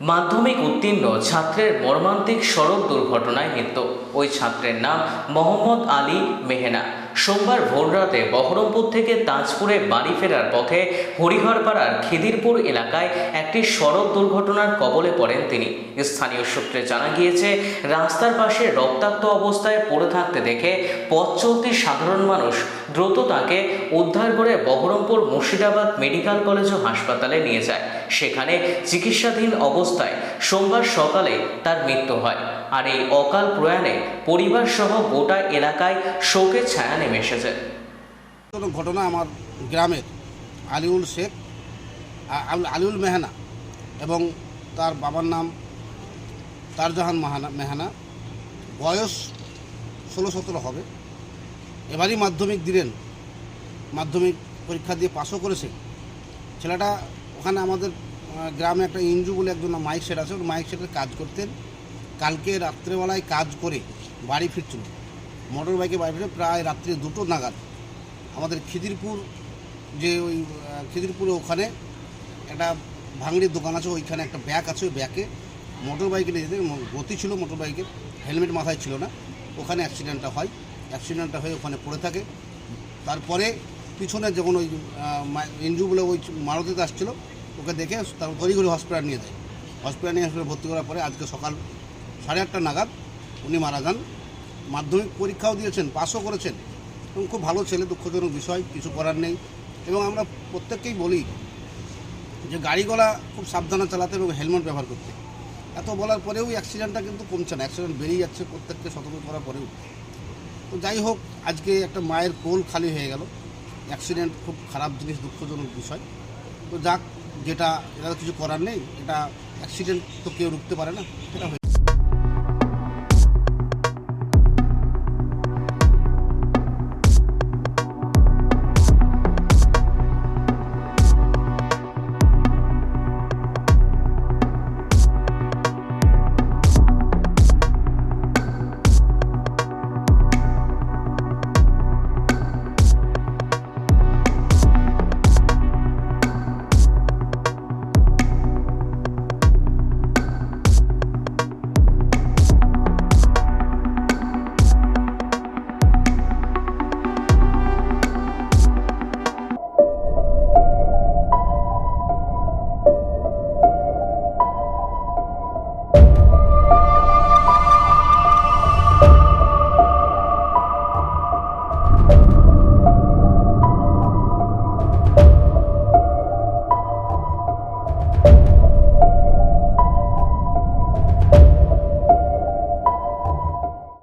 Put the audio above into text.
মাধ্যমিক উত্তীর্ণ ছাত্রের মর্মান্তিক সড়ক দুর্ঘটনায় মৃত্যু ওই ছাত্রের নাম মোহাম্মদ আলী মেহেনা। সোমবার ভোররাতে বহরমপুর থেকে তাজপুরে বাড়ি ফেরার পথে হরিহরপাড়ার খিদিরপুর এলাকায় একটি সড়ক দুর্ঘটনার কবলে পড়েন তিনি। স্থানীয় সূত্রে জানা গিয়েছে, রাস্তার পাশে রক্তাক্ত অবস্থায় পড়ে থাকতে দেখে পথ চলতি সাধারণ মানুষ দ্রুত তাকে উদ্ধার করে বহরমপুর মুর্শিদাবাদ মেডিকেল কলেজ ও হাসপাতালে নিয়ে যায়। সেখানে চিকিৎসাধীন অবস্থায় সোমবার সকালে তার মৃত্যু হয়। আর এই অকাল প্রয়াণে পরিবার সহ গোটা এলাকায় শোকের ছায়া নেমে এসেছে। ঘটনা আমার গ্রামের আলিউল শেখ আলিউল মেহানা এবং তার বাবার নাম তারজাহান মাহানা, মেহানা। বয়স ষোলো সতেরো হবে। এবারই মাধ্যমিক দিলেন। মাধ্যমিক পরীক্ষা দিয়ে পাশও করেছে। ছেলেটা ওখানে আমাদের গ্রামে একটা ইঞ্জু বলে একজন মাইক সেট আছে ওর মাইক সেটের কাজ করতেন। কালকে রাত্রেবেলায় কাজ করে বাড়ি ফিরছিল। মোটর বাইকে বাড়ি ফিরে প্রায় রাত্রি দুটো নাগাদ আমাদের খিদিরপুর যে ওই খিদিরপুরে ওখানে একটা ভাঙড়ির দোকান আছে, ওইখানে একটা ব্যাগ আছে, ওই ব্যাগে মোটর বাইকে নিয়ে যেতে গতি ছিল মোটর বাইকের হেলমেট মাথায় ছিল না। ওখানে অ্যাক্সিডেন্টটা হয়, অ্যাক্সিডেন্টটা হয়ে ওখানে পড়ে থাকে। তারপরে পিছনে যখন ওই এনজিও বলে ওই মারুতিতে আসছিল ওকে দেখে তার ঘড়ি ঘড়ি হসপিটাল নিয়ে যায়। হসপিটাল নিয়ে হসপিটাল ভর্তি করার পরে আজকে সকাল সাড়ে আটটা নাগাদ উনি মারা যান। মাধ্যমিক পরীক্ষাও দিয়েছেন পাসও করেছেন। এবং খুব ভালো ছেলে, দুঃখজনক বিষয়, কিছু করার নেই। এবং আমরা প্রত্যেককেই বলি যে গাড়িগুলা খুব সাবধানে চালাতে এবং হেলমেট ব্যবহার করতে। এত বলার পরেও অ্যাক্সিডেন্টটা কিন্তু কমছে না। অ্যাক্সিডেন্ট বেড়েই যাচ্ছে, প্রত্যেককে সতর্ক করার পরেও। তো যাই হোক, আজকে একটা মায়ের কোল খালি হয়ে গেল। অ্যাক্সিডেন্ট খুব খারাপ জিনিস, দুঃখজনক বিষয়। তো যাক যেটা এটা কিছু করার নেই এটা অ্যাক্সিডেন্ট তো কেউ রুখতে পারে না সেটা